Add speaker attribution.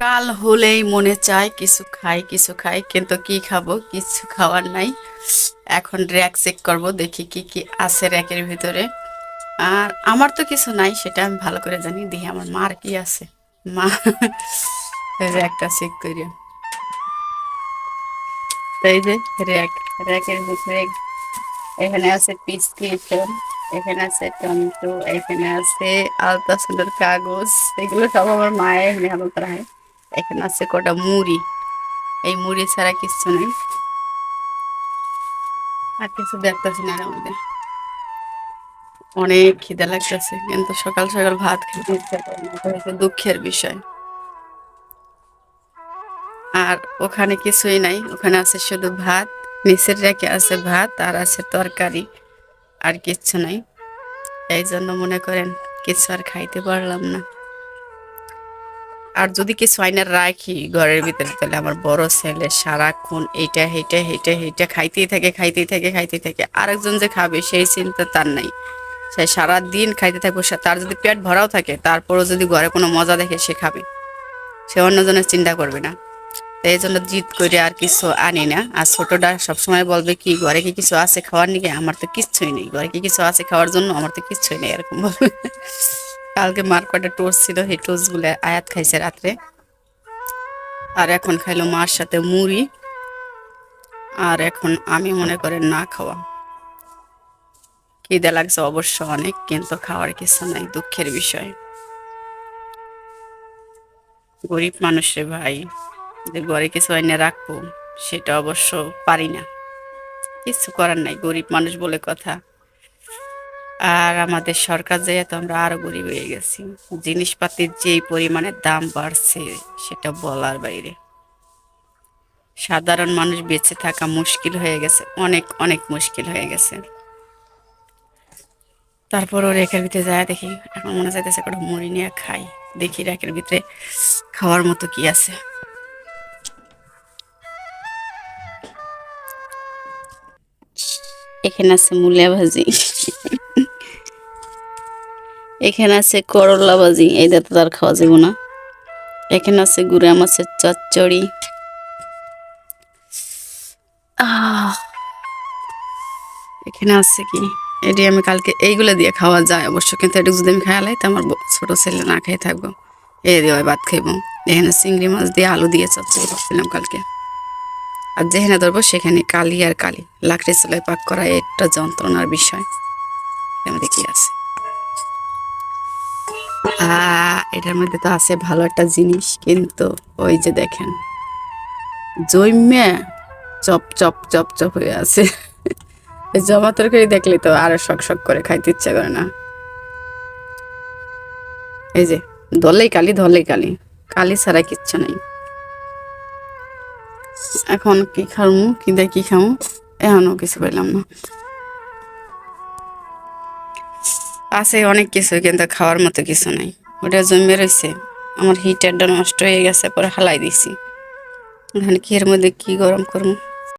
Speaker 1: কাল হলেই মনে চায় কিছু খাই কিছু খাই, কিন্তু কি খাব, কিছু খাওয়ার নাই। এখন র্যাক চেক করব, দেখি কি কি আছে র্যাকের ভিতরে। আর আমার তো কিছু নাই, সেটা আমি ভালো করে জানি। দেখি আমার মার কি আছে। মা র্যাকটা চেক করি ভিতরে এখানে আছে এখানে আছে টমেটো, এখানে আছে কাগজ, এগুলো সব আমার মায়ের এখানে এখানে আছে কটা মুড়ি, এই মুড়ি ছাড়া নেই। আর কিছু না মধ্যে অনেক খিদে লাগতেছে, কিন্তু সকাল সকাল ভাত খেতে দুঃখের বিষয়। আর ওখানে কিছুই নাই। ওখানে আছে শুধু ভাত, নিচের রেখে আছে ভাত আর আছে তরকারি, আর কিচ্ছু নাই। এই জন্য মনে করেন কিছু আর খাইতে পারলাম না। আর যদি কিছু আইনার রাখি ঘরের ভিতরে, তাহলে আমার বড় ছেলে সারাক্ষণ এইটা হেইটা হেইটা হেইটা খাইতেই থাকে খাইতেই থাকে খাইতেই থাকে। আরেকজন যে খাবে, সেই চিন্তা তার নাই। সে সারা দিন খাইতে থাকবে তার যদি পেট ভরাও থাকে, তারপরও যদি ঘরে কোনো মজা দেখে সে খাবে। সে অন্যজনের চিন্তা করবে না। এই জন্য জিদ করে আর কিছু আনি না। আর ছোটটা সবসময় বলবে কি, ঘরে কি কিছু আছে খাওয়ার নাকি? আমার তো কিচ্ছুই নেই। ঘরে কি কিছু আছে খাওয়ার জন্য? আমার তো কিচ্ছুই নেই, এরকম বলবে। কালকে মার কটা টোস্ট ছিল, সেই টোস্ট আয়াত খাইছে রাত্রে। আর এখন খাইলো মার সাথে মুড়ি। আর এখন আমি মনে করেন না খাওয়া। খিদে লাগছে অবশ্য অনেক, কিন্তু খাওয়ার কিছু নাই, দুঃখের বিষয়। গরিব মানুষের ভাই। যে ঘরে কিছু এনে রাখব, সেটা অবশ্য পারি না। কিছু করার নাই, গরিব মানুষ বলে কথা। আর আমাদের সরকার যেয়ে তো আমরা আরও গরিব হয়ে গেছি, জিনিসপাতির যেই পরিমাণে দাম বাড়ছে, সেটা বলার বাইরে। সাধারণ মানুষ বেঁচে থাকা মুশকিল হয়ে গেছে, অনেক অনেক মুশকিল হয়ে গেছে। তারপর তারপরও রেখের ভিতরে যায়, দেখি এখন মনে চাইতেছে মুড়ি নিয়ে খাই। দেখি রেখের ভিতরে খাওয়ার মতো কি আছে। এখানে আছে মূলা ভাজি। এখানে আছে করলা ভাজি এইটা তো তার খাওয়া যাব না। এখানে আছে গুড়া মাছের চচ্চড়ি। এখানে আছে কি? এটি আমি কালকে এইগুলো দিয়ে খাওয়া যায় অবশ্য, কিন্তু এটা যদি আমি খাওয়ালাই তো আমার ছোট ছেলে না খেয়ে থাকব। এই দিয়ে ভাত খাইবো। এখানে চিংড়ি মাছ দিয়ে আলু দিয়ে চচ্চড়ি করছিলাম কালকে। আর যেখানে ধরবো সেখানে কালি আর কালি। লাকড়ি চুলায় পাক করা একটা যন্ত্রণার বিষয়। মধ্যে কি আছে। এটার মধ্যে তো আছে ভালো একটা জিনিস, কিন্তু ওই যে দেখেন জৈম্যা চপ চপ চপ চপ হয়ে আছে। জমা তরকারি দেখলে তো আরও শক শক করে খাইতে ইচ্ছা করে না। এই যে, ধরলেই কালি ধরলেই কালি। কালি ছাড়া কিচ্ছু নাই। এখন কি খামু, কি দেখি কি খামু এখনও কিছু পেলাম না। আছে অনেক কিছু, কিন্তু খাওয়ার মতো কিছু নাই। ওটা জমে রয়েছে। আমার হিটারটা নষ্ট হয়ে গেছে, পরে হালাই দিছি। এখানে কি এর মধ্যে কি গরম করব?